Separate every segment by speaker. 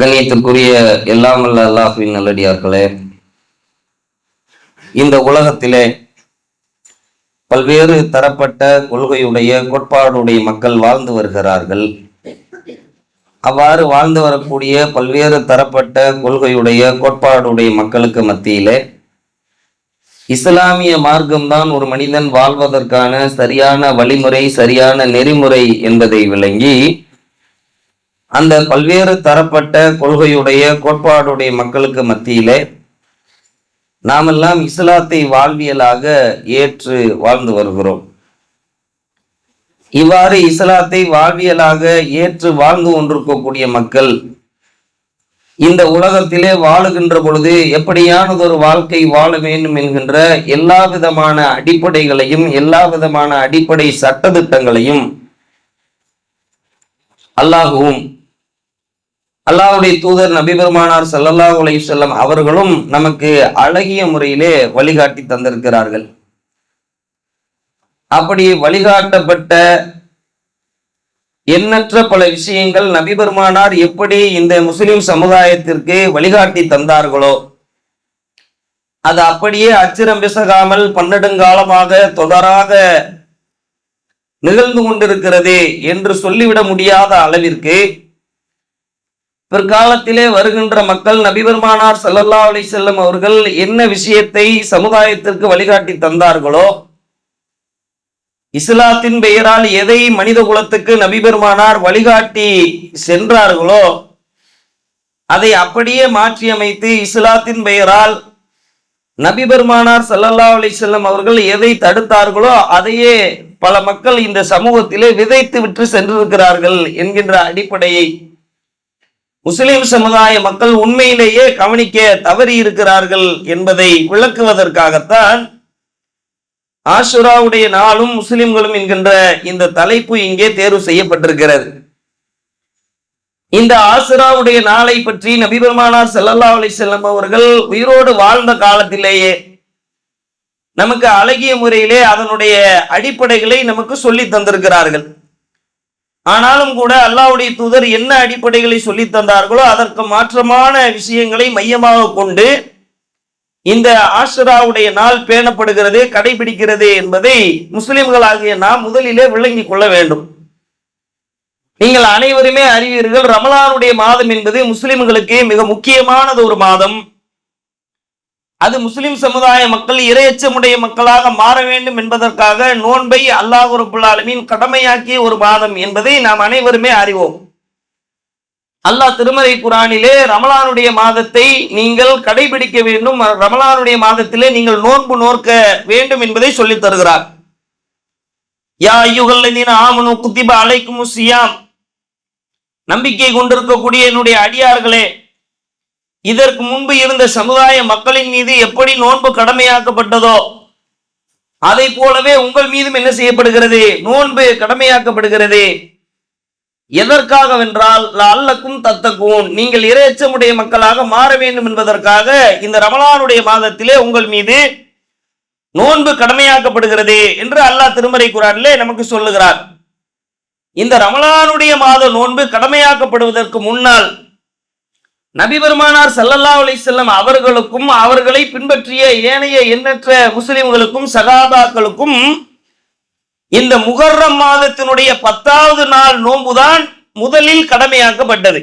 Speaker 1: கண்ணியத்திற்குரிய எல்லாம் வல்ல அல்லாஹுவின் நல்லடியார்களே இந்த உலகத்திலே பல்வேறு தரப்பட்ட கொள்கையுடைய கோட்பாடுடைய மக்கள் வாழ்ந்து வருகிறார்கள் அவ்வாறு வாழ்ந்து வரக்கூடிய பல்வேறு தரப்பட்ட கொள்கையுடைய கோட்பாடுடைய மக்களுக்கு மத்தியிலே இஸ்லாமிய மார்க்கம்தான் ஒரு மனிதன் வாழ்வதற்கான சரியான வழிமுறை சரியான நெறிமுறை என்பதை விளங்கி அந்த பல்வேறு தரப்பட்ட கொள்கையுடைய கோட்பாடுடைய மக்களுக்கு மத்தியிலே நாமெல்லாம் இஸ்லாத்தை வாழ்வியலாக ஏற்று வாழ்ந்து வருகிறோம் இவ்வாறு இஸ்லாத்தை வாழ்வியலாக ஏற்று வாழ்ந்து கொண்டிருக்கக்கூடிய மக்கள் இந்த உலகத்திலே வாழுகின்ற பொழுது எப்படியானதொரு வாழ்க்கை வாழ வேண்டும் என்கின்ற எல்லா விதமான அடிப்படைகளையும் எல்லா விதமான அடிப்படை சட்டத்திட்டங்களையும் அல்லாகவும் அல்லாவுடைய தூதர் நபிபெருமானார் சல்லல்லா உலகி செல்லம் அவர்களும் நமக்கு அழகிய முறையிலே வழிகாட்டி தந்திருக்கிறார்கள் அப்படி வழிகாட்டப்பட்ட எண்ணற்ற பல விஷயங்கள் நபிபெருமானார் எப்படி இந்த முஸ்லிம் சமுதாயத்திற்கு வழிகாட்டி தந்தார்களோ அது அப்படியே அச்சிரம் பிசகாமல் பன்னெடுங்காலமாக தொடராக நிகழ்ந்து கொண்டிருக்கிறது என்று சொல்லிவிட முடியாத அளவிற்கு பிற்காலத்திலே வருகின்ற மக்கள் நபிபெருமானார் சல்லல்லா அலி செல்லம் அவர்கள் என்ன விஷயத்தை சமுதாயத்திற்கு வழிகாட்டி தந்தார்களோ இஸ்லாத்தின் பெயரால் எதை மனித குலத்துக்கு நபிபெருமானார் வழிகாட்டி சென்றார்களோ அதை அப்படியே மாற்றியமைத்து இஸ்லாத்தின் பெயரால் நபி பெருமானார் சல்லல்லா அலி செல்லம் அவர்கள் எதை தடுத்தார்களோ அதையே பல மக்கள் இந்த சமூகத்திலே விதைத்து விட்டு சென்றிருக்கிறார்கள் என்கின்ற அடிப்படையை முஸ்லிம் சமுதாய மக்கள் உண்மையிலேயே கவனிக்க தவறி இருக்கிறார்கள் என்பதை விளக்குவதற்காகத்தான் ஆஷுராவுடைய நாளும் முஸ்லிம்களும் என்கின்ற இந்த தலைப்பு இங்கே தேர்வு செய்யப்பட்டிருக்கிறது இந்த ஆசுராவுடைய நாளை பற்றி நபிபெருமானார் செல்லல்லா அலி செல்லம் அவர்கள் உயிரோடு வாழ்ந்த காலத்திலேயே நமக்கு அழகிய முறையிலே அதனுடைய அடிப்படைகளை நமக்கு சொல்லி தந்திருக்கிறார்கள் ஆனாலும் கூட அல்லாவுடைய தூதர் என்ன அடிப்படைகளை சொல்லி தந்தார்களோ அதற்கு மாற்றமான விஷயங்களை மையமாக கொண்டு இந்த ஆஷராவுடைய நாள் பேணப்படுகிறது கடைபிடிக்கிறது என்பதை முஸ்லிம்கள் ஆகிய நாம் முதலிலே விளங்கிக் கொள்ள வேண்டும் நீங்கள் அனைவருமே அறிவீர்கள் ரமலானுடைய மாதம் என்பது முஸ்லிம்களுக்கு மிக முக்கியமானது ஒரு மாதம் அது முஸ்லிம் சமுதாய மக்கள் இரையச்சமுடைய மக்களாக மாற வேண்டும் என்பதற்காக நோன்பை அல்லாஹ் ரபுல்லாலமின் கடமையாக்கிய ஒரு மாதம் என்பதை நாம் அனைவருமே அறிவோம் அல்லாஹ் திருமறை குரானிலே ரமலானுடைய மாதத்தை நீங்கள் கடைபிடிக்க வேண்டும் ரமலானுடைய மாதத்திலே நீங்கள் நோன்பு நோக்க வேண்டும் என்பதை சொல்லித் தருகிறார் யா ஐயுகல்லின ஆமனு குத்திபா அலைக்கும் சியாம் நம்பிக்கை கொண்டிருக்கக்கூடிய என்னுடைய அடியார்களே இதற்கு முன்பு இருந்த சமுதாய மக்களின் மீது எப்படி நோன்பு கடமையாக்கப்பட்டதோ அதை போலவே உங்கள் மீதும் என்ன செய்யப்படுகிறது நோன்பு கடமையாக்கப்படுகிறது எதற்காகவென்றால் அல்லக்கும் தத்தக்கும் நீங்கள் இரையச்சமுடைய மக்களாக மாற வேண்டும் என்பதற்காக இந்த ரமலானுடைய மாதத்திலே உங்கள் மீது நோன்பு கடமையாக்கப்படுகிறது என்று அல்லாஹ் திருமறை குரானிலே நமக்கு சொல்லுகிறார் இந்த ரமலானுடைய மாத நோன்பு கடமையாக்கப்படுவதற்கு முன்னால் நபி பெருமானார் சல்லல்லா அலி செல்லம் அவர்களுக்கும் அவர்களை பின்பற்றிய ஏனைய எண்ணற்ற முஸ்லிம்களுக்கும் சகாபாக்களுக்கும் இந்த முகர்ரம் மாதத்தினுடைய பத்தாவது நாள் நோன்புதான் முதலில் கடமையாக்கப்பட்டது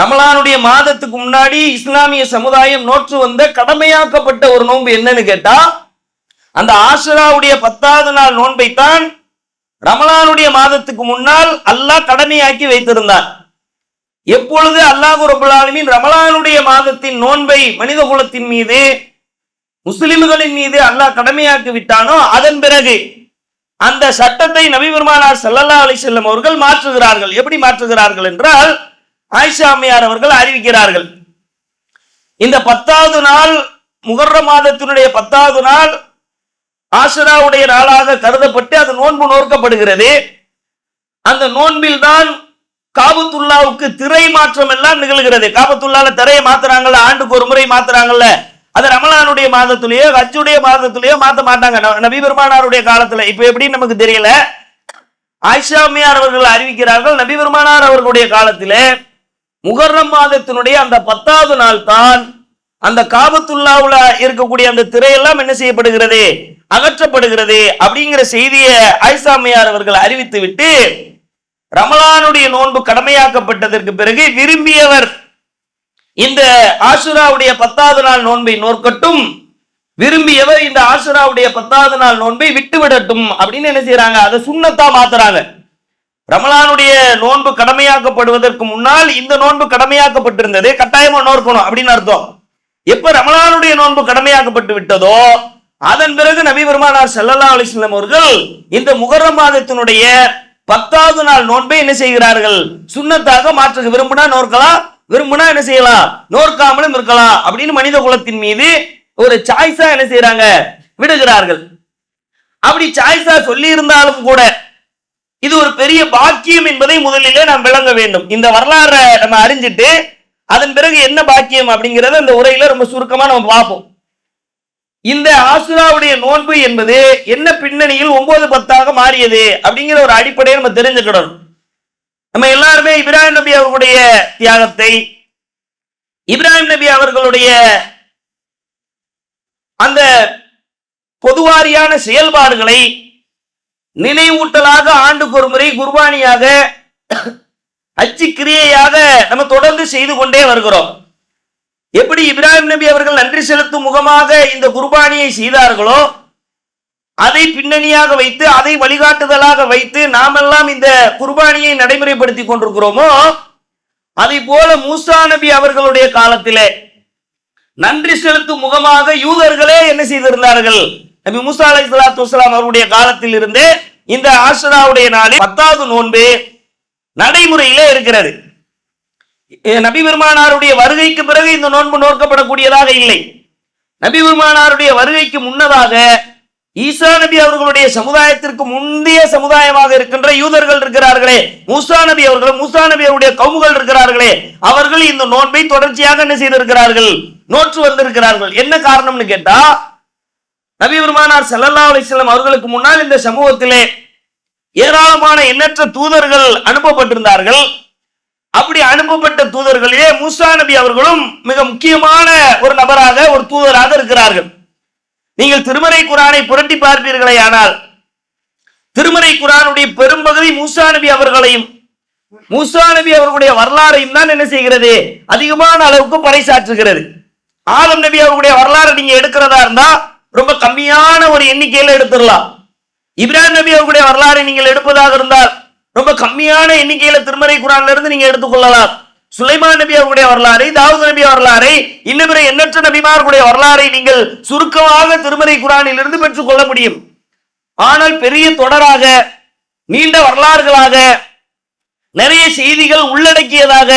Speaker 1: ரமலானுடைய மாதத்துக்கு முன்னாடி இஸ்லாமிய சமுதாயம் நோற்று வந்த கடமையாக்கப்பட்ட ஒரு நோன்பு என்னன்னு கேட்டா அந்த ஆசுராவுடைய பத்தாவது நாள் நோன்பைத்தான் ரமலானுடைய மாதத்துக்கு முன்னால் அல்லாஹ் கடமையாக்கி வைத்திருந்தார் எப்பொழுது அல்லாஹு ரபுல்லாலுமின் ரமலானுடைய மாதத்தின் நோன்பை மனித குலத்தின் மீது முஸ்லிம்களின் மீது அல்லாஹ் கடமையாக்கி விட்டானோ அதன் பிறகு அந்த சட்டத்தை நபி பெருமானார் சல்லல்லா அலி செல்லம் அவர்கள் மாற்றுகிறார்கள் எப்படி மாற்றுகிறார்கள் என்றால் ஆயிஷா அம்மையார் அவர்கள் அறிவிக்கிறார்கள் இந்த பத்தாவது நாள் முகர்ற மாதத்தினுடைய பத்தாவது நாள் ஆசராவுடைய நாளாக கருதப்பட்டு அது நோன்பு நோக்கப்படுகிறது அந்த நோன்பில் தான் காபத்துல்லாவுக்கு திரை மாற்றம் எல்லாம் நிகழ்கிறது காபத்துள்ளால திரையை மாத்துறாங்கல்ல ஆண்டுக்கு ஒரு முறை மாத்துறாங்கல்ல அது ரமலானுடைய மாதத்திலேயோ ஹஜ்ஜுடைய மாதத்திலேயோ மாற்ற மாட்டாங்க நபி பெருமானாருடைய காலத்துல இப்ப எப்படி நமக்கு தெரியல ஆயிஷாமியார் அவர்கள் அறிவிக்கிறார்கள் நபி பெருமானார் அவர்களுடைய காலத்திலே முகர்ரம் மாதத்தினுடைய அந்த பத்தாவது நாள் தான் அந்த காபத்துல்லாவுல இருக்கக்கூடிய அந்த திரையெல்லாம் என்ன செய்யப்படுகிறது அகற்றப்படுகிறது அப்படிங்கிற செய்தியை ஆயிஷாமியார் அவர்கள் அறிவித்து விட்டு ரமலானுடைய நோன்பு கடமையாக்கப்பட்டதற்கு பிறகு விரும்பியவர் இந்த ஆசுராவுடைய பத்தாவது நாள் நோன்பை நோக்கட்டும் விரும்பியவர் இந்த ஆசுராவுடைய பத்தாவது நாள் நோன்பை விட்டுவிடட்டும் அப்படின்னு என்ன செய்யறாங்க அதை சுண்ணத்தா மாத்துறாங்க ரமலானுடைய நோன்பு கடமையாக்கப்படுவதற்கு முன்னால் இந்த நோன்பு கடமையாக்கப்பட்டிருந்தது கட்டாயமா நோக்கணும் அப்படின்னு அர்த்தம் எப்ப ரமலானுடைய நோன்பு கடமையாக்கப்பட்டு விட்டதோ அதன் பிறகு நபிபெருமானார் செல்லல்லா அலிஸ்லம் அவர்கள் இந்த முகர மாதத்தினுடைய பத்தாவது நாள் நோன்பை என்ன செய்கிறார்கள் சுண்ணத்தாக மாற்ற விரும்பினா நோக்கலாம் விரும்பினா என்ன செய்யலாம் நோக்காமலும் இருக்கலாம் அப்படின்னு மனித குலத்தின் மீது ஒரு சாய்ஸா என்ன செய்யறாங்க விடுகிறார்கள் அப்படி சாய்ஸா சொல்லி இருந்தாலும் கூட இது ஒரு பெரிய பாக்கியம் என்பதை முதலிலே நாம் விளங்க வேண்டும் இந்த வரலாறை நம்ம அறிஞ்சிட்டு அதன் பிறகு என்ன பாக்கியம் அப்படிங்கறத இந்த உரையில ரொம்ப சுருக்கமா நம்ம பார்ப்போம் இந்த ஆசுராவுடைய நோன்பு என்பது என்ன பின்னணியில் ஒன்பது பத்தாக மாறியது அப்படிங்கிற ஒரு அடிப்படையை நம்ம தெரிஞ்சுக்கிடணும் நம்ம எல்லாருமே இப்ராஹிம் நபி அவர்களுடைய தியாகத்தை இப்ராஹிம் நபி அவர்களுடைய அந்த பொதுவாரியான செயல்பாடுகளை நினைவூட்டலாக ஆண்டுக்கு ஒரு முறை குர்பானியாக அச்சு கிரியையாக நம்ம தொடர்ந்து செய்து கொண்டே வருகிறோம் எப்படி இப்ராஹிம் நபி அவர்கள் நன்றி செலுத்தும் முகமாக இந்த குர்பானியை செய்தார்களோ அதை பின்னணியாக வைத்து அதை வழிகாட்டுதலாக வைத்து நாமெல்லாம் இந்த குர்பானியை நடைமுறைப்படுத்தி கொண்டிருக்கிறோமோ அதை போல மூசா நபி அவர்களுடைய காலத்திலே நன்றி செலுத்தும் முகமாக யூதர்களே என்ன செய்திருந்தார்கள் நபி மூசா அலை சலாத்து வலாம் அவருடைய காலத்தில் இருந்தே இந்த ஆசராவுடைய நாளில் பத்தாவது நோன்பு நடைமுறையிலே இருக்கிறது நபி பெருமானாருடைய வருகைக்கு பிறகு இந்த நோன்பு நோக்கப்படக்கூடியதாக இல்லை நபி பெருமானாருடைய வருகைக்கு முன்னதாக ஈசா நபி அவர்களுடைய சமுதாயத்திற்கு முந்தைய சமுதாயமாக இருக்கின்ற யூதர்கள் இருக்கிறார்களே மூசா நபி அவர்கள் மூசா நபி அவருடைய கவுகள் இருக்கிறார்களே அவர்கள் இந்த நோன்பை தொடர்ச்சியாக என்ன செய்திருக்கிறார்கள் நோற்று வந்திருக்கிறார்கள் என்ன காரணம்னு கேட்டா நபி பெருமானார் சல்லல்லா அலிஸ்லாம் அவர்களுக்கு முன்னால் இந்த சமூகத்திலே ஏராளமான எண்ணற்ற தூதர்கள் அனுப்பப்பட்டிருந்தார்கள் அப்படி அனுப்பப்பட்ட தூதர்களிலே மூசா நபி அவர்களும் மிக முக்கியமான ஒரு நபராக ஒரு தூதராக இருக்கிறார்கள் நீங்கள் திருமறை குரானை புரட்டி பார்ப்பீர்களே ஆனால் திருமறை குரானுடைய பெரும்பகுதி மூசா நபி அவர்களையும் மூசா நபி அவர்களுடைய வரலாறையும் தான் என்ன செய்கிறது அதிகமான அளவுக்கு பறைசாற்றுகிறது ஆலம் நபி அவர்களுடைய வரலாறு நீங்க எடுக்கிறதா இருந்தா ரொம்ப கம்மியான ஒரு எண்ணிக்கையில எடுத்துடலாம் இப்ராஹிம் நபி அவர்களுடைய வரலாறு நீங்கள் எடுப்பதாக இருந்தால் ரொம்ப கம்மியான எண்ணிக்கையில திருமறை குரான்ல இருந்து நீங்க எடுத்துக்கொள்ளலாம் சுலைமான் நபி அவர்களுடைய வரலாறை தாவூத் நபி வரலாறை இன்னும் எண்ணற்ற நபிமார்களுடைய வரலாறை நீங்கள் சுருக்கமாக திருமறை குரானில் இருந்து பெற்றுக் கொள்ள முடியும் ஆனால் பெரிய தொடராக நீண்ட வரலாறுகளாக நிறைய செய்திகள் உள்ளடக்கியதாக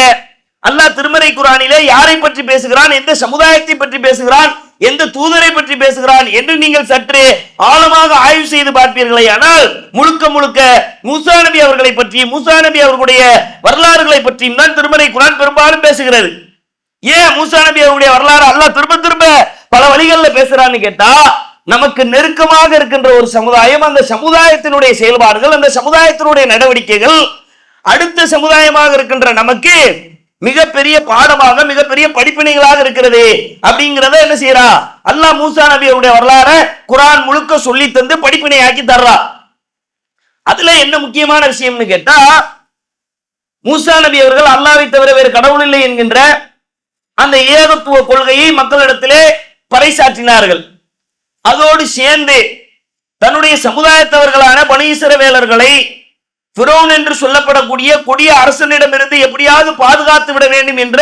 Speaker 1: அல்லாஹ் திருமறை குரானிலே யாரை பற்றி பேசுகிறான் எந்த சமுதாயத்தை பற்றி பேசுகிறான் எந்த தூதரை பற்றி பேசுகிறான் என்று நீங்கள் சற்று ஆழமாக ஆய்வு செய்து பார்ப்பீர்களே ஆனால் முழுக்க முழுக்க மூசா நபி அவர்களை பற்றி மூசா நபி அவர்களுடைய வரலாறுகளை பற்றியும் தான் திருமலை குரான் பெரும்பாலும் பேசுகிறது ஏன் மூசா நபி அவருடைய வரலாறு அல்ல திரும்ப திரும்ப பல வழிகளில் பேசுறான்னு கேட்டா நமக்கு நெருக்கமாக இருக்கின்ற ஒரு சமுதாயம் அந்த சமுதாயத்தினுடைய செயல்பாடுகள் அந்த சமுதாயத்தினுடைய நடவடிக்கைகள் அடுத்த சமுதாயமாக இருக்கின்ற நமக்கு மிகப்பெரிய பாடமாக மிகப்பெரிய படிப்பினைகளாக இருக்கிறது அப்படிங்கிறத என்ன செய்யறா அல்லா மூசா நபி அவருடைய வரலாற குரான் முழுக்க சொல்லி தந்து படிப்பினை ஆக்கி தர்றா அதுல என்ன முக்கியமான விஷயம்னு கேட்டா மூசா நபி அவர்கள் அல்லாவை தவிர வேறு கடவுள் இல்லை என்கின்ற அந்த ஏகத்துவ கொள்கையை மக்களிடத்திலே பறைசாற்றினார்கள் அதோடு சேர்ந்து தன்னுடைய சமுதாயத்தவர்களான பனீஸ்வர வேலர்களை பிரோன் என்று சொல்லப்படக்கூடிய கொடிய அரசனிடமிருந்து எப்படியாவது பாதுகாத்து விட வேண்டும் என்ற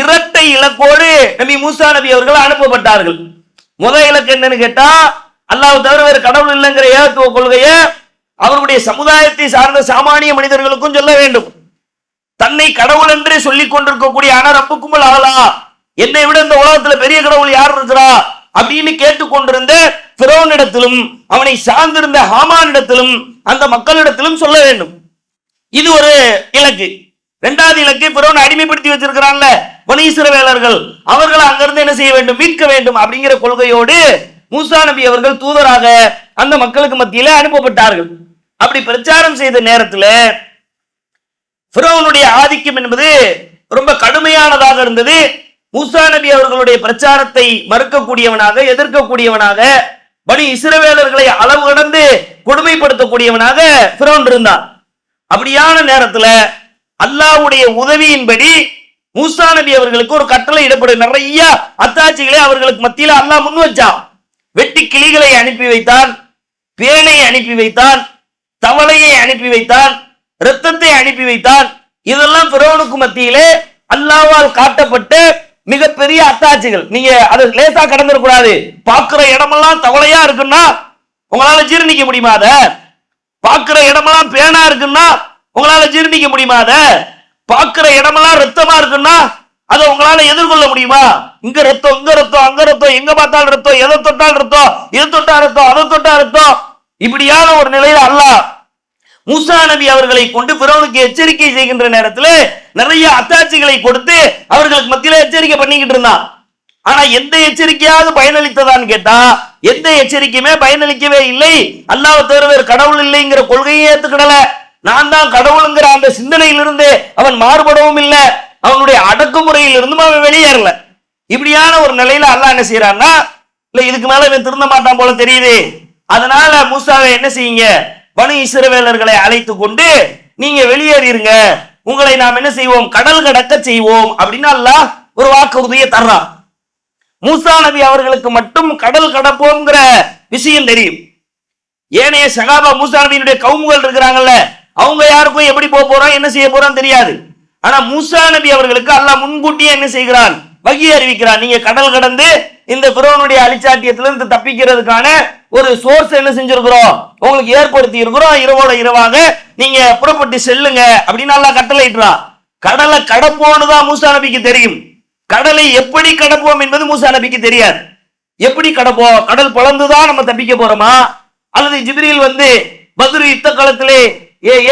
Speaker 1: இரட்டை இலக்கோடு நபி மூசா நபி அவர்கள் அனுப்பப்பட்டார்கள் முத இலக்கு என்னன்னு கேட்டா அல்லாவு தவிர வேறு கடவுள் இல்லைங்கிற ஏகத்துவ கொள்கையை அவருடைய சமுதாயத்தை சார்ந்த சாமானிய மனிதர்களுக்கும் சொல்ல வேண்டும் தன்னை கடவுள் என்றே சொல்லிக் கொண்டிருக்கக்கூடிய ஆனா ரப்புக்கும் ஆகலா என்னை விட இந்த உலகத்துல பெரிய கடவுள் யார் இருக்கிறா அப்படின்னு கேட்டுக்கொண்டிருந்த பிரோனிடத்திலும் அவனை சார்ந்திருந்த ஹாமானிடத்திலும் அந்த மக்களிடத்திலும் சொல்ல வேண்டும் இது ஒரு இலக்கு இரண்டாவது இலக்கு பிறவன் அடிமைப்படுத்தி வச்சிருக்கிறான்ல வனீஸ்வரவேலர்கள் அவர்களை அங்கிருந்து என்ன செய்ய வேண்டும் மீட்க வேண்டும் அப்படிங்கிற கொள்கையோடு மூசா நபி அவர்கள் தூதராக அந்த மக்களுக்கு மத்தியில அனுப்பப்பட்டார்கள் அப்படி பிரச்சாரம் செய்த நேரத்தில் பிறவனுடைய ஆதிக்கம் என்பது ரொம்ப கடுமையானதாக இருந்தது மூசா நபி அவர்களுடைய பிரச்சாரத்தை மறுக்கக்கூடியவனாக எதிர்க்கக்கூடியவனாக பனி இஸ்ரவேலர்களை அளவு கடந்து கொடுமைப்படுத்தக்கூடியவனாக பிறோன் இருந்தான் அப்படியான நேரத்துல அல்லாவுடைய உதவியின்படி மூசா நபி அவர்களுக்கு ஒரு கட்டளை இடப்படும் நிறைய அத்தாட்சிகளை அவர்களுக்கு மத்தியில் அல்லாஹ் முன் வச்சான் வெட்டி கிளிகளை அனுப்பி வைத்தான் பேனையை அனுப்பி வைத்தான் தவளையை அனுப்பி வைத்தான் ரத்தத்தை அனுப்பி வைத்தான் இதெல்லாம் பிறோனுக்கு மத்தியிலே அல்லாவால் காட்டப்பட்டு மிகப்பெரிய அத்தாட்சிகள் நீங்க அதை லேசா கடந்துடக்கூடாது பார்க்கிற இடமெல்லாம் தவளையா இருக்குன்னா உங்களால ஜீர்ணிக்க முடியுமா அத பார்க்கிற இடமெல்லாம் பேனா இருக்குன்னா உங்களால ஜீர்ணிக்க முடியுமா அத பார்க்கிற இடமெல்லாம் ரத்தமா இருக்குன்னா அதை உங்களால எதிர்கொள்ள முடியுமா இங்க ரத்தம் இங்க ரத்தம் அங்க ரத்தம் எங்க பார்த்தாலும் ரத்தம் எதை தொட்டால் ரத்தம் எது தொட்டா ரத்தம் அதை தொட்டா ரத்தம் இப்படியான ஒரு நிலையில அல்லாஹ் மூசா நபி அவர்களை கொண்டு பிறவனுக்கு எச்சரிக்கை செய்கின்ற நேரத்தில் நிறைய அத்தாட்சிகளை கொடுத்து அவர்களுக்கு மத்தியில எச்சரிக்கை பண்ணிக்கிட்டு இருந்தான் ஆனா எந்த எச்சரிக்கையாவது பயனளித்ததான்னு கேட்டா எந்த எச்சரிக்கையுமே பயனளிக்கவே இல்லை அல்லாவ தேர்வர் கடவுள் இல்லைங்கிற கொள்கையை ஏத்துக்கிடல நான் தான் கடவுளுங்கிற அந்த சிந்தனையிலிருந்து அவன் மாறுபடவும் இல்லை அவனுடைய அடக்குமுறையிலிருந்தும் அவன் வெளியேறல இப்படியான ஒரு நிலையில அல்லா என்ன செய்யறான்னா இல்ல இதுக்கு மேல இவன் திருந்த மாட்டான் போல தெரியுது அதனால மூசாவை என்ன செய்யுங்க பணி இஸ்ரவேலர்களை அழைத்து கொண்டு நீங்க வெளியேறிடுங்க உங்களை நாம் என்ன செய்வோம் கடல் கடக்க செய்வோம் அப்படின்னு அல்லாஹ் ஒரு வாக்குறுதியை தர்றான் மூசா நபி அவர்களுக்கு மட்டும் கடல் கடப்போங்கிற விஷயம் தெரியும் ஏனைய சகாபா மூசா நபியினுடைய கவுமுகள் இருக்கிறாங்கல்ல அவங்க யாருக்கும் எப்படி போக போறோம் என்ன செய்ய போறோம் தெரியாது ஆனா மூசா நபி அவர்களுக்கு அல்லாஹ் முன்கூட்டியே என்ன செய்கிறான் வகி அறிவிக்கிறான் நீங்க கடல் கடந்து இந்த பிறவனுடைய அழிச்சாட்டியத்திலிருந்து தப்பிக்கிறதுக்கான ஒரு சோர்ஸ் என்ன செஞ்சிருக்கிறோம் உங்களுக்கு ஏற்படுத்தி இருக்கிறோம் இரவோட இரவாக நீங்க புறப்பட்டு செல்லுங்க அப்படின்னு நல்லா கட்டளையிட்டுறா கடலை கடப்போன்னு தான் மூசா நபிக்கு தெரியும் கடலை எப்படி கடப்போம் என்பது மூசா நபிக்கு தெரியாது எப்படி கடப்போம் கடல் பிளந்துதான் நம்ம தப்பிக்க போறோமா அல்லது ஜிப்ரியில் வந்து பத்ரு யுத்த காலத்திலே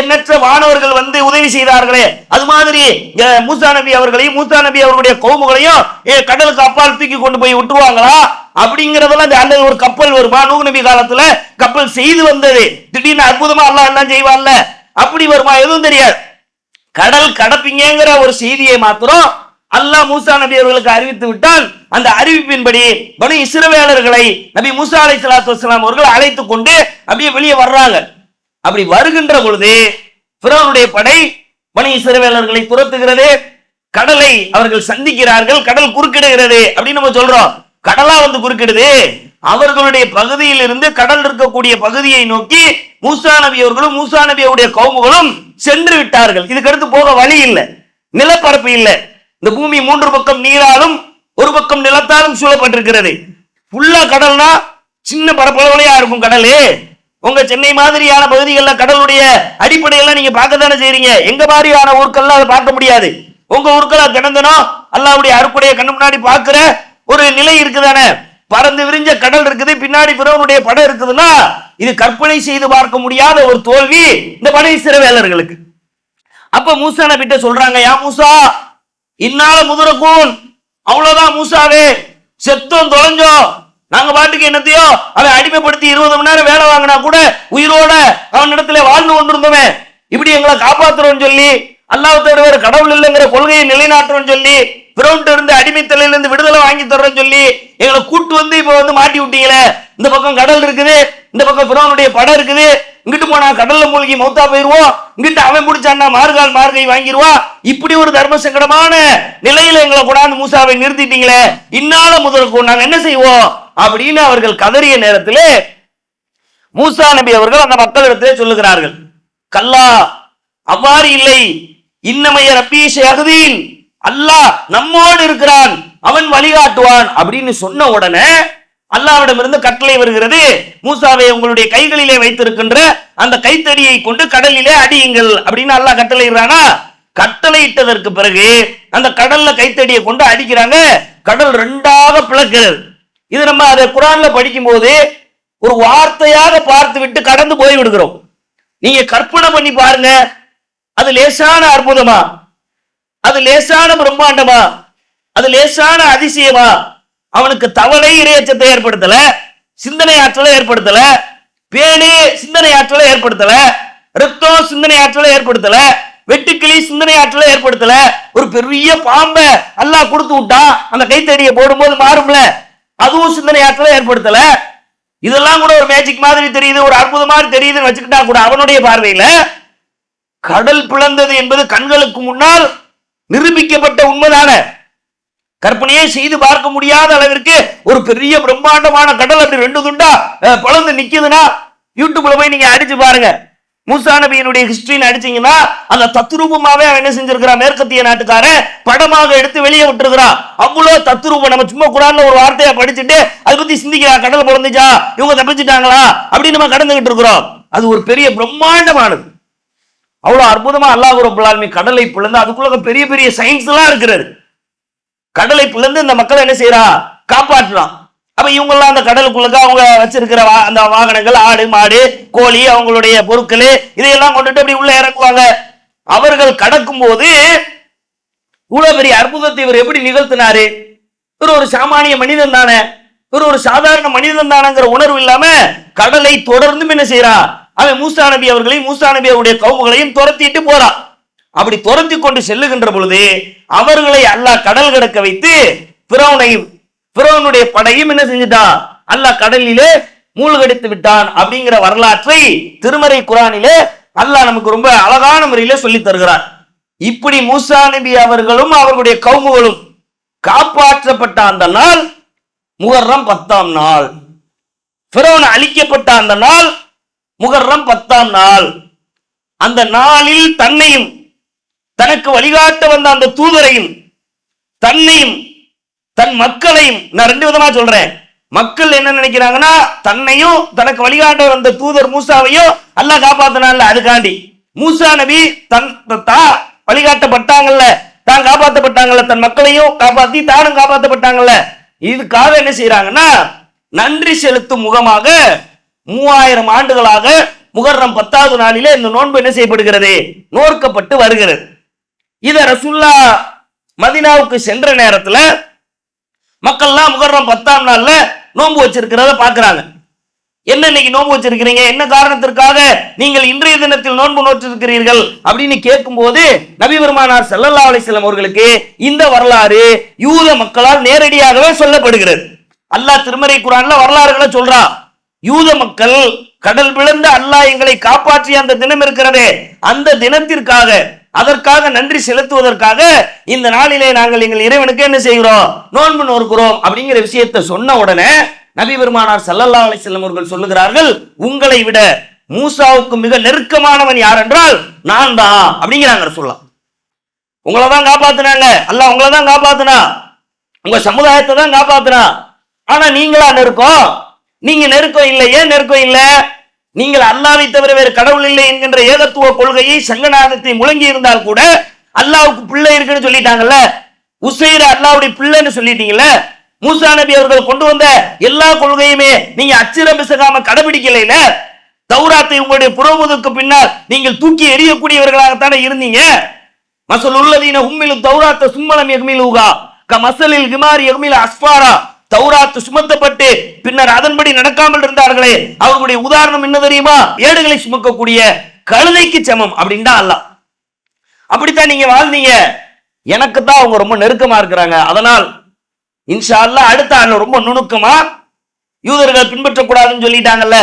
Speaker 1: எண்ணற்ற வானவர்கள் வந்து உதவி செய்தார்களே அது மாதிரி மூசா நபி அவர்களையும் மூசா நபி அவர்களுடைய கோமுகளையும் கடலுக்கு அப்பால் தூக்கி கொண்டு போய் விட்டுருவாங்களா அப்படிங்கிறதெல்லாம் அந்த ஒரு கப்பல் வருமா நூ நபி காலத்துல கப்பல் செய்து வந்தது திடீர்னு அற்புதமா எல்லாம் எல்லாம் செய்வான்ல அப்படி வருமா எதுவும் தெரியாது கடல் கடப்பீங்கிற ஒரு செய்தியை மாத்திரம் அல்லாஹ் மூசா நபி அவர்களுக்கு அறிவித்து விட்டால் அந்த அறிவிப்பின்படி பனு இஸ்ரவேலர்களை நபி மூசா அலை சலாத்து வலாம் அவர்கள் அழைத்துக் கொண்டு அப்படியே வெளியே வர்றாங்க அப்படி வருகின்ற பொழுது பிறருடைய படை பனு இஸ்ரவேலர்களை துரத்துகிறது கடலை அவர்கள் சந்திக்கிறார்கள் கடல் குறுக்கிடுகிறது அப்படின்னு நம்ம சொல்றோம் கடலா வந்து குறுக்கிடுது அவர்களுடைய பகுதியில் இருந்து கடல் இருக்கக்கூடிய பகுதியை நோக்கி மூசா நபி அவர்களும் மூசா அவருடைய கவுமுகளும் சென்று விட்டார்கள் இதுக்கு அடுத்து போக வழி இல்லை நிலப்பரப்பு இல்லை இந்த பூமி மூன்று பக்கம் நீராலும் ஒரு பக்கம் நிலத்தாலும் சூழப்பட்டிருக்கிறது ஃபுல்லா கடல்னா சின்ன பரப்பளவுலையா இருக்கும் கடலு உங்க சென்னை மாதிரியான பகுதிகளில் கடலுடைய அடிப்படையெல்லாம் நீங்க பார்க்க தானே செய்றீங்க எங்க மாதிரியான ஊர்க்கள்லாம் அதை பார்க்க முடியாது உங்க ஊருக்கெல்லாம் தினந்தனும் அல்லாவுடைய அறுக்குடைய கண்ணு முன்னாடி பார்க்குற ஒரு நிலை இருக்குதானே பறந்து விரிஞ்ச கடல் இருக்குது பின்னாடி பிறவனுடைய படம் இருக்குதுன்னா இது கற்பனை செய்து பார்க்க முடியாத ஒரு தோல்வி இந்த படை சிறவேலர்களுக்கு அப்ப மூசா நபிட்ட சொல்றாங்க யா மூசா இன்னால கூன் அவ்வளவுதான் மூசாவே செத்தோம் தொலைஞ்சோ நாங்க பாட்டுக்கு என்னத்தையோ அவன் அடிமைப்படுத்தி இருபது மணி நேரம் வேலை வாங்கினா கூட உயிரோட அவன் இடத்துல வாழ்ந்து கொண்டிருந்தோமே இப்படி எங்களை காப்பாத்துறோம் சொல்லி அல்லாவத்தோட வேற கடவுள் இல்லைங்கிற கொள்கையை நிலைநாட்டுறோம்னு சொல்லி கிரவுண்ட் இருந்து அடிமைத்தலையில இருந்து விடுதலை வாங்கி தர்றேன்னு சொல்லி எங்களை கூட்டு வந்து இப்போ வந்து மாட்டி விட்டீங்களே இந்த பக்கம் கடல் இருக்குது இந்த பக்கம் பிறவனுடைய படம் இருக்குது இங்கிட்டு போனா கடல்ல மூழ்கி மௌத்தா போயிருவோம் இங்கிட்டு அவன் முடிச்சான்னா மார்கால் மார்கை வாங்கிடுவான் இப்படி ஒரு தர்ம சங்கடமான நிலையில எங்களை கொண்டாந்து மூசாவை நிறுத்திட்டீங்களே இன்னால முதலுக்கு நாங்க என்ன செய்வோம் அப்படின்னு அவர்கள் கதறிய நேரத்தில் மூசா நபி அவர்கள் அந்த மக்களிடத்திலே சொல்லுகிறார்கள் கல்லா அவ்வாறு இல்லை இன்னமைய ரப்பீஷ் அகதீன் அல்லாஹ் நம்மோடு இருக்கிறான் அவன் வழிகாட்டுவான் அப்படின்னு சொன்ன உடனே இருந்து கட்டளை வருகிறது மூசாவை உங்களுடைய கைகளிலே வைத்திருக்கின்ற அந்த கைத்தடியை கொண்டு கடலிலே அடியுங்கள் அப்படின்னு அல்லாஹ் கட்டளையிடுறானா கட்டளையிட்டதற்கு பிறகு அந்த கடல்ல கைத்தடியை கொண்டு அடிக்கிறாங்க கடல் ரெண்டாக பிளக்கிறது இது நம்ம அதை குரான்ல படிக்கும் போது ஒரு வார்த்தையாக பார்த்து விட்டு கடந்து போய் விடுகிறோம் நீங்க கற்பனை பண்ணி பாருங்க அது லேசான அற்புதமா அது லேசான பிரம்மாண்டமா அது லேசான அதிசயமா அவனுக்கு தவளை இறையச்சத்தை ஏற்படுத்தல சிந்தனை ஆற்றலை ஏற்படுத்தல பேனே சிந்தனை ஆற்றலை ஏற்படுத்தல ரத்தம் சிந்தனை ஆற்றலை ஏற்படுத்தல வெட்டுக்கிளி சிந்தனை ஆற்றலை ஏற்படுத்தல ஒரு பெரிய பாம்பை அல்லா கொடுத்து விட்டா அந்த கைத்தடியை போடும்போது மாறும்ல அதுவும் சிந்தனை ஆற்றலை ஏற்படுத்தல இதெல்லாம் கூட ஒரு மேஜிக் மாதிரி தெரியுது ஒரு அற்புத மாதிரி தெரியுதுன்னு வச்சுக்கிட்டா கூட அவனுடைய பார்வையில கடல் பிளந்தது என்பது கண்களுக்கு முன்னால் நிரூபிக்கப்பட்ட உண்மைதான கற்பனையே செய்து பார்க்க முடியாத அளவிற்கு ஒரு பெரிய பிரம்மாண்டமான கடல் அப்படி ரெண்டு துண்டா பழந்து நிக்குதுன்னா யூடியூப்ல போய் நீங்க அடிச்சு பாருங்க மூசா நபியினுடைய ஹிஸ்டரியில் அடிச்சீங்கன்னா அந்த தத்ரூபமாவே அவன் என்ன செஞ்சிருக்கிறான் மேற்கத்திய நாட்டுக்காரன் படமாக எடுத்து வெளியே விட்டுருக்கிறான் அவ்வளோ தத்ரூபம் நம்ம சும்மா குரான்ல ஒரு வார்த்தையை படிச்சுட்டு அதை பத்தி சிந்திக்கிறான் கடல் பிறந்துச்சா இவங்க தப்பிச்சிட்டாங்களா அப்படின்னு நம்ம கடந்துகிட்டு இருக்கிறோம் அது ஒரு பெரிய பிரம்மாண்டமானது அவ்வளோ அற்புதமாக அல்லாஹ் ரபுல்லாலுமே கடலை பிளந்து அதுக்குள்ள பெரிய பெரிய சயின்ஸ்லாம் இருக்கிறது கடலை பிளந்து இந்த மக்களை என்ன செய்யறா காப்பாற்றலாம் அப்போ இவங்கெல்லாம் அந்த கடலுக்குள்ளக்க அவங்க வச்சிருக்கிற வா அந்த வாகனங்கள் ஆடு மாடு கோழி அவங்களுடைய பொருட்கள் இதையெல்லாம் கொண்டுட்டு அப்படி உள்ள இறக்குவாங்க அவர்கள் கடக்கும் போது இவ்வளோ பெரிய அற்புதத்தை இவர் எப்படி நிகழ்த்தினாரு இவர் ஒரு சாமானிய மனிதன் தானே இவர் ஒரு சாதாரண மனிதன் தானங்கிற உணர்வு இல்லாம கடலை தொடர்ந்தும் என்ன செய்யறா அவன் மூசா நபி அவர்களையும் மூசா நபி அவருடைய கவுகளையும் துரத்திட்டு போறான் அப்படி துரத்தி கொண்டு செல்லுகின்ற பொழுது அவர்களை அல்லாஹ் கடல் கிடக்க வைத்து பிறவனையும் பிறவனுடைய படையும் என்ன செஞ்சுட்டான் அல்லாஹ் கடலிலே மூழ்கடித்து விட்டான் அப்படிங்கிற வரலாற்றை திருமறை குரானிலே அல்லாஹ் நமக்கு ரொம்ப அழகான முறையில சொல்லி தருகிறார் இப்படி மூசா நபி அவர்களும் அவர்களுடைய கவுகளும் காப்பாற்றப்பட்ட அந்த நாள் முகர்றம் பத்தாம் நாள் பிறவன் அழிக்கப்பட்ட அந்த நாள் முகர்றம் பத்தாம் நாள் அந்த நாளில் தன்னையும் தனக்கு வழிகாட்ட வந்த அந்த தூதரையும் தன்னையும் தன் மக்களையும் நான் ரெண்டு விதமா சொல்றேன் மக்கள் என்ன நினைக்கிறாங்கன்னா தன்னையும் தனக்கு வழிகாட்ட வந்த தூதர் மூசாவையும் அல்லாஹ் காப்பாத்தினால அதுக்காண்டி மூசா நபி தன் தா வழிகாட்டப்பட்டாங்கல்ல தான் காப்பாற்றப்பட்டாங்கல்ல தன் மக்களையும் காப்பாத்தி தானும் காப்பாற்றப்பட்டாங்கல்ல இதுக்காக என்ன செய்யறாங்கன்னா நன்றி செலுத்தும் முகமாக மூவாயிரம் ஆண்டுகளாக முகர்ரம் பத்தாவது நாளிலே இந்த நோன்பு என்ன செய்யப்படுகிறது நோர்க்கப்பட்டு வருகிறது இத ரசுல்லா மதினாவுக்கு சென்ற நேரத்தில் மக்கள்லாம் முகர்ரம் பத்தாம் நாள்ல நோன்பு வச்சிருக்கிறத பாக்குறாங்க என்ன இன்னைக்கு நோன்பு வச்சிருக்கிறீங்க என்ன காரணத்திற்காக நீங்கள் இன்றைய தினத்தில் நோன்பு நோற்றிருக்கிறீர்கள் அப்படின்னு கேட்கும் போது நபிபெருமானார் செல்லல்லா அலிஸ்லாம் அவர்களுக்கு இந்த வரலாறு யூத மக்களால் நேரடியாகவே சொல்லப்படுகிறது அல்லாஹ் திருமறை குரான்ல வரலாறுகளை சொல்றான் யூத மக்கள் கடல் விழுந்த அல்லாஹ் எங்களை காப்பாற்றிய அந்த தினம் இருக்கிறதே அந்த தினத்திற்காக அதற்காக நன்றி செலுத்துவதற்காக இந்த நாளிலே நாங்கள் எங்கள் இறைவனுக்கு என்ன செய்கிறோம் நோன்பு நோக்கிறோம் அப்படிங்கிற விஷயத்தை சொன்ன உடனே நபி பெருமானார் சல்லல்லா அலிசல்லம் அவர்கள் சொல்லுகிறார்கள் உங்களை விட மூசாவுக்கு மிக நெருக்கமானவன் யார் என்றால் நான் தான் அப்படிங்கிறாங்க சொல்லலாம் உங்களை தான் காப்பாத்தினாங்க அல்ல உங்களை தான் காப்பாத்தினா உங்க சமுதாயத்தை தான் காப்பாத்தினா ஆனா நீங்களா நெருக்கம் நீங்க நெருக்கம் இல்லை ஏன் நெருக்கம் இல்லை நீங்கள் அல்லாவை தவிர வேறு கடவுள் இல்லை என்கின்ற ஏகத்துவ கொள்கையை சங்கநாதத்தை முழங்கி இருந்தால் கூட அல்லாவுக்கு பிள்ளை இருக்குன்னு சொல்லிட்டாங்கல்ல உசைர அல்லாவுடைய பிள்ளைன்னு சொல்லிட்டீங்கல்ல மூசா நபி அவர்கள் கொண்டு வந்த எல்லா கொள்கையுமே நீங்க அச்சிர பிசகாம கடைபிடிக்கலையில தௌராத்தை உங்களுடைய புறவுவதற்கு பின்னால் நீங்கள் தூக்கி எறியக்கூடியவர்களாகத்தானே இருந்தீங்க மசல் உள்ளதீன உம்மிலு தௌராத்த சும்மலம் எக்மிலுகா க மசலில் கிமார் எக்மில் அஸ்பாரா தௌராத்து சுமத்தப்பட்டு பின்னர் அதன்படி நடக்காமல் இருந்தார்களே அவர்களுடைய உதாரணம் என்ன தெரியுமா ஏடுகளை சுமக்கக்கூடிய கழுதைக்கு சமம் அப்படின்னு தான் அல்ல அப்படித்தான் நீங்க வாழ்ந்தீங்க எனக்கு தான் அவங்க ரொம்ப நெருக்கமா இருக்கிறாங்க அதனால் இன்ஷா அல்ல அடுத்த ஆண்டு ரொம்ப நுணுக்கமா யூதர்கள் பின்பற்றக்கூடாதுன்னு சொல்லிட்டாங்கல்ல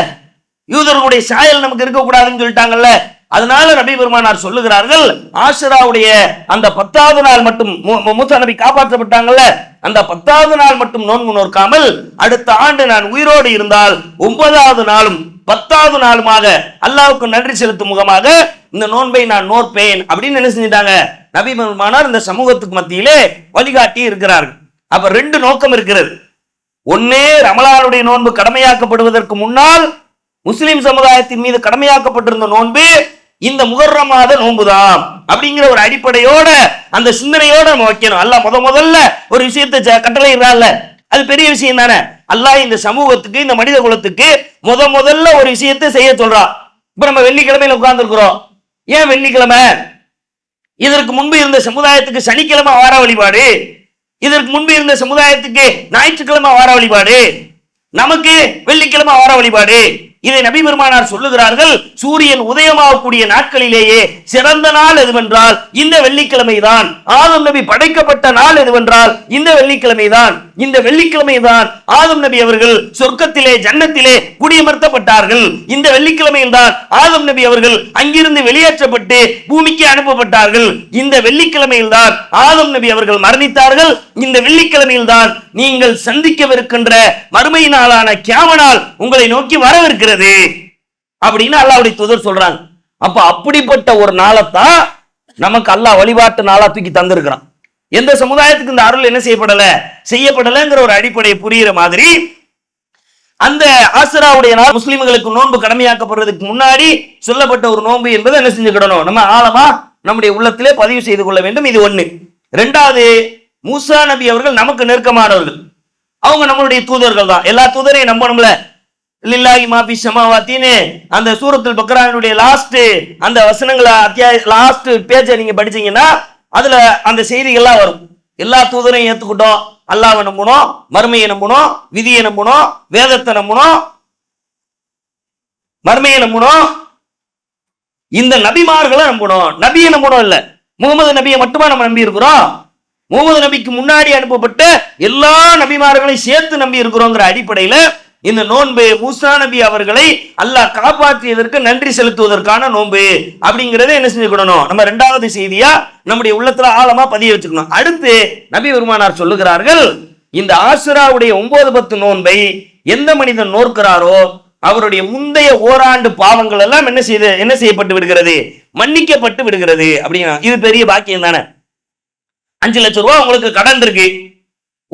Speaker 1: யூதர்களுடைய சாயல் நமக்கு இருக்கக்கூடாதுன்னு சொல்லிட்டாங்கல்ல அதனால நபி பெருமானார் சொல்லுகிறார்கள் ஆஷராவுடைய அந்த பத்தாவது நாள் மட்டும் மூத்த நபி காப்பாற்றப்பட்டாங்கல்ல அந்த பத்தாவது நாள் மட்டும் நோன்பு நோக்காமல் அடுத்த ஆண்டு நான் உயிரோடு இருந்தால் ஒன்பதாவது நாளும் பத்தாவது நாளுமாக அல்லாவுக்கு நன்றி செலுத்தும் முகமாக இந்த நோன்பை நான் நோற்பேன் அப்படின்னு என்ன செஞ்சிட்டாங்க நபி பெருமானார் இந்த சமூகத்துக்கு மத்தியிலே வழிகாட்டி இருக்கிறார்கள் அப்ப ரெண்டு நோக்கம் இருக்கிறது ஒன்னே ரமலானுடைய நோன்பு கடமையாக்கப்படுவதற்கு முன்னால் முஸ்லிம் சமுதாயத்தின் மீது கடமையாக்கப்பட்டிருந்த நோன்பு இந்த முகர்றமாத மாத நோன்புதான் அப்படிங்கிற ஒரு அடிப்படையோட அந்த சிந்தனையோட நம்ம வைக்கணும் அல்ல முத முதல்ல ஒரு விஷயத்தை கட்டளையிடறான்ல அது பெரிய விஷயம் தானே அல்லாஹ் இந்த சமூகத்துக்கு இந்த மனித குலத்துக்கு முத முதல்ல ஒரு விஷயத்தை செய்ய சொல்றான் இப்ப நம்ம வெள்ளிக்கிழமையில உட்கார்ந்துருக்கிறோம் ஏன் வெள்ளிக்கிழமை இதற்கு முன்பு இருந்த சமுதாயத்துக்கு சனிக்கிழமை வார வழிபாடு இதற்கு முன்பு இருந்த சமுதாயத்துக்கு ஞாயிற்றுக்கிழமை வார வழிபாடு நமக்கு வெள்ளிக்கிழமை வார வழிபாடு இதை நபி பெருமானார் சொல்லுகிறார்கள் சூரியன் உதயமாகக்கூடிய நாட்களிலேயே சிறந்த நாள் எதுவென்றால் இந்த வெள்ளிக்கிழமை தான் ஆதம் நபி படைக்கப்பட்ட நாள் எதுவென்றால் இந்த வெள்ளிக்கிழமை தான் இந்த வெள்ளிக்கிழமை தான் ஆதம் நபி அவர்கள் சொர்க்கத்திலே ஜன்னத்திலே குடியமர்த்தப்பட்டார்கள் இந்த வெள்ளிக்கிழமையில் தான் ஆதம் நபி அவர்கள் அங்கிருந்து வெளியேற்றப்பட்டு பூமிக்கு அனுப்பப்பட்டார்கள் இந்த வெள்ளிக்கிழமையில் தான் ஆதம் நபி அவர்கள் மரணித்தார்கள் இந்த வெள்ளிக்கிழமையில் தான் நீங்கள் சந்திக்கவிருக்கின்ற மறுமை நாளான கேமனால் உங்களை நோக்கி வரவிருக்கிறது இருக்கிறது அப்படின்னு அல்லாவுடைய தூதர் சொல்றாங்க அப்ப அப்படிப்பட்ட ஒரு நாளத்தான் நமக்கு அல்லாஹ் வழிபாட்டு நாளா தூக்கி தந்திருக்கிறான் எந்த சமுதாயத்துக்கு இந்த அருள் என்ன செய்யப்படல செய்யப்படலங்கிற ஒரு அடிப்படையை புரியுற மாதிரி அந்த ஆசராவுடைய நாள் முஸ்லிம்களுக்கு நோன்பு கடமையாக்கப்படுறதுக்கு முன்னாடி சொல்லப்பட்ட ஒரு நோன்பு என்பதை என்ன செஞ்சுக்கிடணும் நம்ம ஆழமா நம்முடைய உள்ளத்திலே பதிவு செய்து கொள்ள வேண்டும் இது ஒண்ணு ரெண்டாவது மூசா நபி அவர்கள் நமக்கு நெருக்கமானவர்கள் அவங்க நம்மளுடைய தூதர்கள் தான் எல்லா தூதரையும் நம்பணும்ல லில்லாஹி மாபி ஷமாவாத்தின்னு அந்த சூரத்துல் பக்ரானுடைய லாஸ்ட் அந்த வசனங்களை அத்தியாய லாஸ்ட் பேஜை நீங்க படிச்சீங்கன்னா அதுல அந்த செய்திகள்லாம் வரும் எல்லா தூதரையும் ஏத்துக்கிட்டோம் அல்லாவை நம்பணும் மறுமையை நம்பணும் விதியை நம்பணும் வேதத்தை நம்பணும் மறுமையை நம்பணும் இந்த நபிமார்களை நம்பணும் நபியை நம்பணும் இல்ல முகமது நபியை மட்டுமா நம்ம நம்பி இருக்கிறோம் முகமது நபிக்கு முன்னாடி அனுப்பப்பட்டு எல்லா நபிமார்களையும் சேர்த்து நம்பி இருக்கிறோங்கிற அடிப்படையில இந்த நோன்பு மூசா நபி அவர்களை அல்லாஹ் காப்பாற்றியதற்கு நன்றி செலுத்துவதற்கான நோன்பு அப்படிங்கறத என்ன செஞ்சுக்கணும் நம்ம ரெண்டாவது செய்தியா நம்முடைய உள்ளத்துல ஆழமா பதிய வச்சுக்கணும் அடுத்து நபி பெருமானார் சொல்லுகிறார்கள் இந்த ஆசுராவுடைய ஒன்பது பத்து நோன்பை எந்த மனிதன் நோக்கிறாரோ அவருடைய முந்தைய ஓராண்டு பாவங்கள் எல்லாம் என்ன செய்து என்ன செய்யப்பட்டு விடுகிறது மன்னிக்கப்பட்டு விடுகிறது அப்படின்னா இது பெரிய பாக்கியம் தானே அஞ்சு லட்சம் ரூபாய் உங்களுக்கு கடன் இருக்கு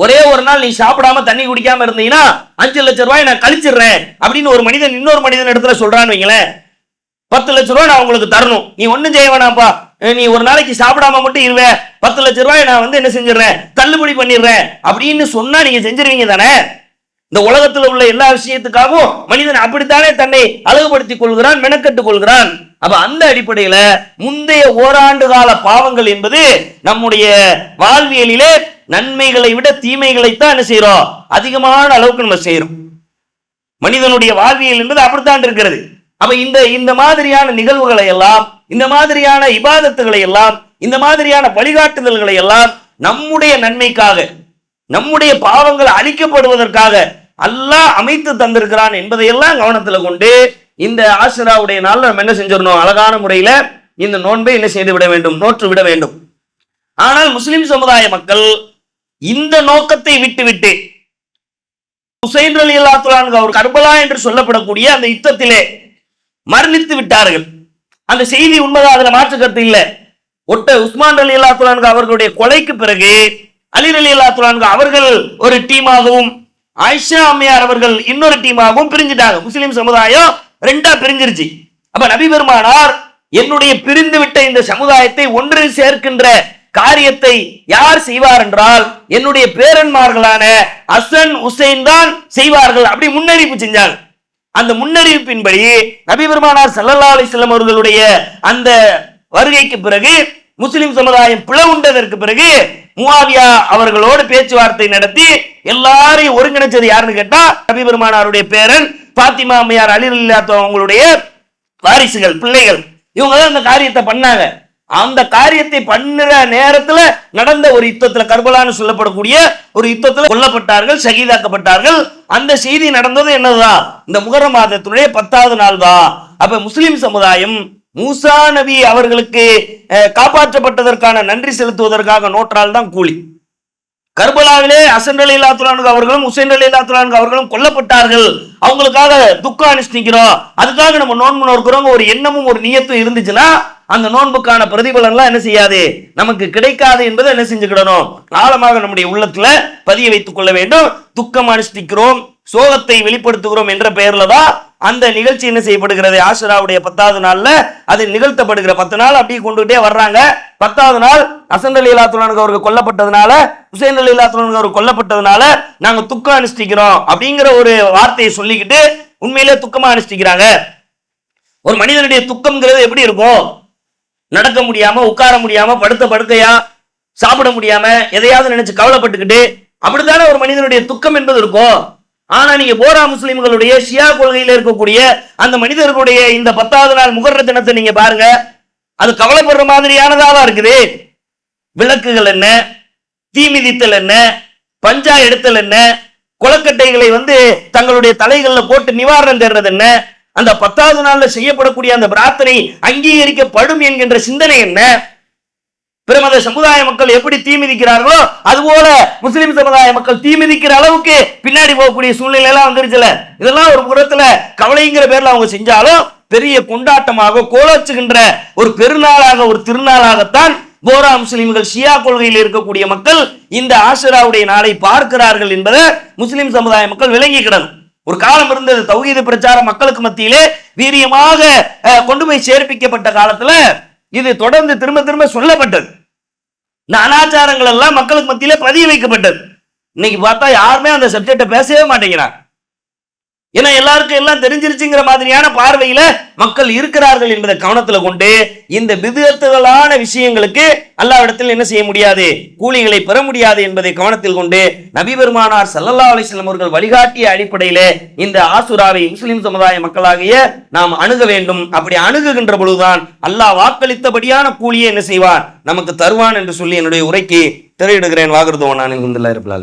Speaker 1: ஒரே ஒரு நாள் நீ சாப்பிடாம தண்ணி குடிக்காம இருந்தீங்கன்னா அஞ்சு லட்சம் ரூபாய் நான் கழிச்சிடுறேன் அப்படின்னு ஒரு மனிதன் இன்னொரு மனிதன் இடத்துல சொல்றான்னு வைங்களேன் பத்து லட்ச ரூபாய் நான் உங்களுக்கு தரணும் நீ ஒன்றும் செய்ய வேணாம்ப்பா நீ ஒரு நாளைக்கு சாப்பிடாம மட்டும் இருவேன் பத்து லட்ச ரூபாய் நான் வந்து என்ன செஞ்சிடறேன் தள்ளுபடி பண்ணிடுறேன் அப்படின்னு சொன்னா நீங்க செஞ்சிருவீங்க தானே இந்த உலகத்தில் உள்ள எல்லா விஷயத்துக்காகவும் மனிதன் அப்படித்தானே தன்னை அழகுபடுத்திக் கொள்கிறான் மெனக்கட்டுக் கொள்கிறான் அப்ப அந்த அடிப்படையில முந்தைய ஓராண்டு கால பாவங்கள் என்பது நம்முடைய வாழ்வியலிலே நன்மைகளை விட தீமைகளைத்தான் என்ன செய்யறோம் அதிகமான அளவுக்கு நம்ம செய்யறோம் மனிதனுடைய வாழ்வியல் என்பது அப்படித்தான் இருக்கிறது அப்ப இந்த இந்த மாதிரியான நிகழ்வுகளை எல்லாம் இந்த மாதிரியான இபாதத்துகளை எல்லாம் இந்த மாதிரியான வழிகாட்டுதல்களை எல்லாம் நம்முடைய நன்மைக்காக நம்முடைய பாவங்கள் அழிக்கப்படுவதற்காக அல்லாஹ் அமைத்து தந்திருக்கிறான் என்பதையெல்லாம் கவனத்தில் கொண்டு இந்த ஆசிராவுடைய நாள் நம்ம என்ன செஞ்சிடணும் அழகான முறையில இந்த நோன்பை என்ன செய்து விட வேண்டும் நோற்று விட வேண்டும் ஆனால் முஸ்லிம் சமுதாய மக்கள் இந்த நோக்கத்தை விட்டுவிட்டு ஹுசைன் அலி துலான் அவர் கர்பலா என்று சொல்லப்படக்கூடிய அந்த யுத்தத்திலே மரணித்து விட்டார்கள் அந்த செய்தி உண்மைதான் அதுல மாற்று கருத்து இல்லை ஒட்ட உஸ்மான் அலி துலான் அவர்களுடைய கொலைக்கு பிறகு அலி அலி துலான் அவர்கள் ஒரு டீமாகவும் ஆயிஷா அம்மையார் அவர்கள் இன்னொரு டீமாகவும் பிரிஞ்சிட்டாங்க முஸ்லிம் சமுதாயம் ரெண்டா பிரிஞ்சிருச்சு அப்ப நபி பெருமானார் என்னுடைய பிரிந்து விட்ட இந்த சமுதாயத்தை ஒன்று சேர்க்கின்ற காரியத்தை யார் செய்வார் என்றால் என்னுடைய பேரன்மார்களான அசன் உசைன் தான் செய்வார்கள் அப்படி முன்னறிவிப்பு செஞ்சாங்க அந்த முன்னறிவிப்பின்படி நபி பெருமானார் சல்லல்லா அலிஸ்லாம் அவர்களுடைய அந்த வருகைக்கு பிறகு முஸ்லிம் சமுதாயம் பிளவுண்டதற்கு பிறகு முவாவியா அவர்களோடு பேச்சுவார்த்தை நடத்தி எல்லாரையும் ஒருங்கிணைச்சது யாருன்னு கேட்டா நபி பெருமானாருடைய பேரன் பாத்திமா அம்மையார் அலில் அவங்களுடைய வாரிசுகள் பிள்ளைகள் இவங்க தான் அந்த காரியத்தை பண்ணாங்க அந்த காரியத்தை பண்ணுற நேரத்தில் நடந்த ஒரு யுத்தத்தில் கர்பலான்னு சொல்லப்படக்கூடிய ஒரு யுத்தத்தில் கொல்லப்பட்டார்கள் சகிதாக்கப்பட்டார்கள் அந்த செய்தி நடந்தது என்னதுதான் இந்த முகர மாதத்துடைய பத்தாவது நாள் தான் அப்ப முஸ்லிம் சமுதாயம் மூசா நபி அவர்களுக்கு காப்பாற்றப்பட்டதற்கான நன்றி செலுத்துவதற்காக நோற்றால் தான் கூலி கர்பலாவிலே அசன் அலி இல்லாத்துலானுக்கு அவர்களும் உசேன் அலி இல்லாத்துலானுக்கு அவர்களும் கொல்லப்பட்டார்கள் அவங்களுக்காக துக்கம் அனுஷ்டிக்கிறோம் அதுக்காக நம்ம நோன்பு நோக்கிறோங்க ஒரு எண்ணமும் ஒரு நியத்தும் இருந்துச்சுன்னா அந்த நோன்புக்கான பிரதிபலன்லாம் என்ன செய்யாது நமக்கு கிடைக்காது என்பதை என்ன செஞ்சுக்கிடணும் ஆழமாக நம்முடைய உள்ளத்துல பதிய வைத்துக் கொள்ள வேண்டும் துக்கம் அனுஷ்டிக்கிறோம் சோகத்தை வெளிப்படுத்துகிறோம் என்ற பெயர்ல தான் அந்த நிகழ்ச்சி என்ன செய்யப்படுகிறது ஆஷராவுடைய பத்தாவது நாளில் அது நிகழ்த்தப்படுகிற பத்து நாள் அப்படியே கொண்டுகிட்டே வர்றாங்க பத்தாவது நாள் அசன் அலி இல்லாத்துலானுக்கு அவருக்கு கொல்லப்பட்டதுனால ஹுசேன் அலி இல்லாத்துலானுக்கு அவர் கொல்லப்பட்டதுனால நாங்கள் துக்கம் அனுஷ்டிக்கிறோம் அப்படிங்கிற ஒரு வார்த்தையை சொல்லிக்கிட்டு உண்மையிலே துக்கமாக அனுஷ்டிக்கிறாங்க ஒரு மனிதனுடைய துக்கம்ங்கிறது எப்படி இருக்கும் நடக்க முடியாம உட்கார முடியாம படுத்த படுக்கையா சாப்பிட முடியாம எதையாவது நினைச்சு கவலைப்பட்டுக்கிட்டு அப்படித்தானே ஒரு மனிதனுடைய துக்கம் என்பது இருக்கும் ஆனா நீங்க போரா முஸ்லிம்களுடைய ஷியா கொள்கையில இருக்கக்கூடிய அந்த மனிதர்களுடைய இந்த பத்தாவது நாள் முகர்ற தினத்தை நீங்க பாருங்க அது கவலைப்படுற மாதிரியானதா தான் இருக்குது விளக்குகள் என்ன தீமிதித்தல் என்ன பஞ்சா எடுத்தல் என்ன குளக்கட்டைகளை வந்து தங்களுடைய தலைகளில் போட்டு நிவாரணம் தேடுறது என்ன அந்த பத்தாவது நாள்ல செய்யப்படக்கூடிய அந்த பிரார்த்தனை அங்கீகரிக்கப்படும் என்கின்ற சிந்தனை என்ன பிரமத சமுதாய மக்கள் எப்படி தீமிதிக்கிறார்களோ அதுபோல முஸ்லிம் சமுதாய மக்கள் தீமிதிக்கிற அளவுக்கு பின்னாடி போகக்கூடிய சூழ்நிலை எல்லாம் வந்துருச்சுல இதெல்லாம் ஒரு புறத்துல கவலைங்கிற பேர்ல அவங்க செஞ்சாலும் பெரிய கொண்டாட்டமாக கோலச்சுகின்ற ஒரு பெருநாளாக ஒரு திருநாளாகத்தான் போரா முஸ்லிம்கள் ஷியா கொள்கையில் இருக்கக்கூடிய மக்கள் இந்த ஆசிராவுடைய நாளை பார்க்கிறார்கள் என்பதை முஸ்லிம் சமுதாய மக்கள் விளங்கி கிடணும் ஒரு காலம் இருந்தது தௌஹீது பிரச்சாரம் மக்களுக்கு மத்தியிலே வீரியமாக கொண்டு போய் சேர்ப்பிக்கப்பட்ட காலத்துல இது தொடர்ந்து திரும்ப திரும்ப சொல்லப்பட்டது இந்த அனாச்சாரங்கள் எல்லாம் மக்களுக்கு மத்தியில பதிய வைக்கப்பட்டது இன்னைக்கு பார்த்தா யாருமே அந்த சப்ஜெக்ட பேசவே மாட்டேங்கிறான் ஏன்னா எல்லாருக்கும் எல்லாம் தெரிஞ்சிருச்சுங்கிற மாதிரியான பார்வையில மக்கள் இருக்கிறார்கள் என்பதை கவனத்துல கொண்டு இந்த விதத்துகளான விஷயங்களுக்கு அல்லாவிடத்தில் என்ன செய்ய முடியாது கூலிகளை பெற முடியாது என்பதை கவனத்தில் கொண்டு நபி பெருமானார் சல்லல்லா அலிஸ்லம் அவர்கள் வழிகாட்டிய அடிப்படையில இந்த ஆசுராவை முஸ்லிம் சமுதாய மக்களாகிய நாம் அணுக வேண்டும் அப்படி அணுகுகின்ற பொழுதுதான் அல்லாஹ் வாக்களித்தபடியான கூலியை என்ன செய்வார் நமக்கு தருவான் என்று சொல்லி என்னுடைய உரைக்கு திரையிடுகிறேன் வாகுறதோ நான் இருந்துள்ள இருப்பாள்